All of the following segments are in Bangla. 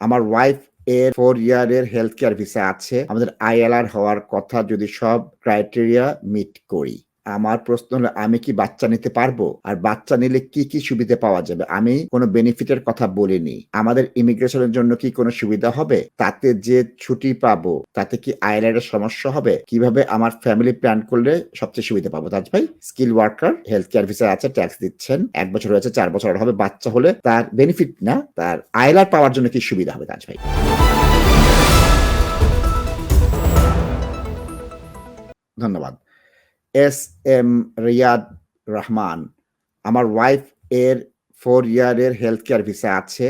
আমার ওয়াইফ এর ফোর ইয়ার এর হেলথ কেয়ার ভিসা আছে। আমাদের আইএলআর হওয়ার কথা যদি সব ক্রাইটেরিয়া মিট করি। আমার প্রশ্ন হলো, আমি কি বাচ্চা নিতে পারব? আর বাচ্চা নিলে কি কি সুবিধা পাওয়া যাবে? আমি কোনো বেনিফিটের কথা বলিনি। আমাদের ইমিগ্রেশনের জন্য কি কোনো সুবিধা হবে? তাতে যে ছুটি পাবো, তাতে কি এর সমস্যা হবে? কীভাবে আমার ফ্যামিলি প্ল্যান করলে সবচেয়ে সুবিধা পাবো? তাজ ভাই skill worker health care visa আছে ট্যাক্স দিচ্ছেন। এক বছর হয়েছে, চার বছর হবে, বাচ্চা হলে তার বেনিফিট না, তার আইএলআর পাওয়ার জন্য কি সুবিধা হবে, তাজ ভাই? ধন্যবাদ। S M Riyad Rahman. আমার ওয়াইফ এর ফোর ইয়ারের হেলথ কেয়ার ভিসা আছে।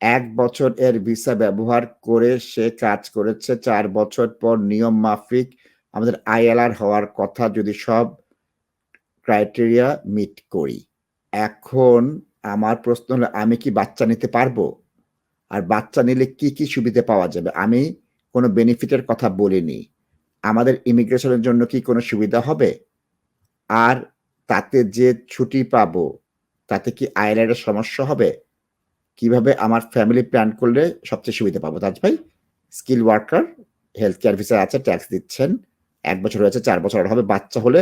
এক বছর এর ভিসা ব্যবহার করে সে কাজ করেছে। চার বছর পর নিয়ম মাফিক আমাদের আইএলআর হওয়ার কথা যদি সব ক্রাইটেরিয়া মিট করি। এখন আমার প্রশ্ন হলো, আমি কি বাচ্চা নিতে পারব? আর বাচ্চা নিলে কি কি সুবিধা পাওয়া যাবে? আমি কোনো বেনিফিটের কথা বলিনি। আমাদের ইমিগ্রেশনের জন্য কি কোনো সুবিধা হবে? আর তাতে যে ছুটি পাবো, তাতে কি এর সমস্যা হবে? কীভাবে আমার ফ্যামিলি প্ল্যান করলে সবচেয়ে সুবিধা পাবো? তাজ ভাই skill worker health care visa আছে ট্যাক্স দিচ্ছেন। এক বছর হয়েছে, চার বছর হবে, বাচ্চা হলে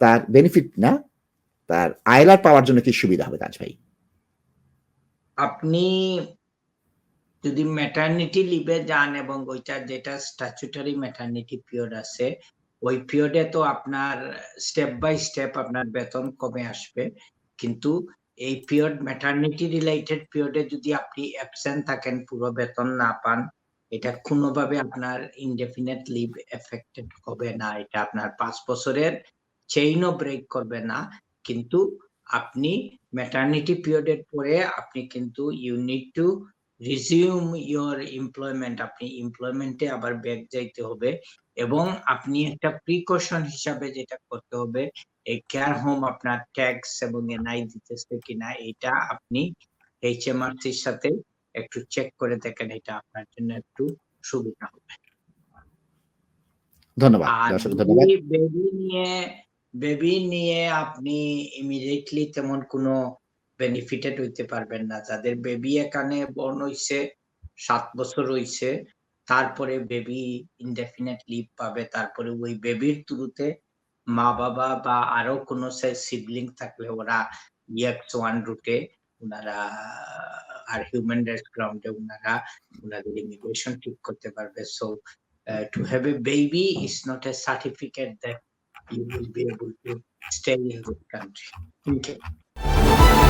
তার বেনিফিট না? তার আইএলআর পাওয়ার জন্য কি সুবিধা হবে তাজ ভাই? আপনি যদি ম্যাটার্নিটি লিভে যান এবং ওইটা যেটা স্ট্যাচুটারি ম্যাটারনিটি পিরিয়ড আছে, ওই পিরিয়ডে তো আপনার স্টেপ বাই স্টেপ আপনার বেতন কমে আসবে। কিন্তু এই পিরিয়ড ম্যাটারনিটি রিলেটেড পিরিয়ডে যদি আপনি অ্যাবসেন্ট থাকেন, পুরো বেতন না পান, এটা কোনোভাবে আপনার ইনডেফিনেট লিভ এফেক্টেড হবে না। এটা আপনার পাঁচ বছরের চেইনও ব্রেক করবে না। কিন্তু আপনি ম্যাটারনিটি পিরিয়ডের পরে আপনি কিন্তু you need to resume your employment আপনি এমপ্লয়মেন্টে আবার ব্যাক যাইতে হবে এবং আপনি একটা প্রিকশন হিসাবে যেটা করতে হবে এই কেয়ার হোম আপনার ট্যাক্স এবং এনআই দিতেছে কিনা এটা আপনি এইচএমআরসির সাথে একটু চেক করে দেখেন এটা আপনার জন্য একটু সুবিধা হবে। ধন্যবাদ বেবি নিয়ে বেবি নিয়ে আপনি ইমিডিয়েটলি তেমন কোনো বেনিফিটেড হইতে পারবেন না যাদের বেবি এখানে বর্ন হইছে, সাত বছর হইছে, তারপরে বেবি ইনডেফিনেট লিভ পাবে, তারপরে ওই বেবির থ্রুতে মা বাবা বা আরও কোনো সিবলিং থাকলে ওরা ইএক্স ওয়ান রুটে ওনারা আর হিউম্যান রাইটস গ্রাউন্ডে ওনারা ওনাদের ইমিগ্রেশন ঠিক করতে পারবে so to have a baby is not a certificate that you will be able to stay in this country. Thank you.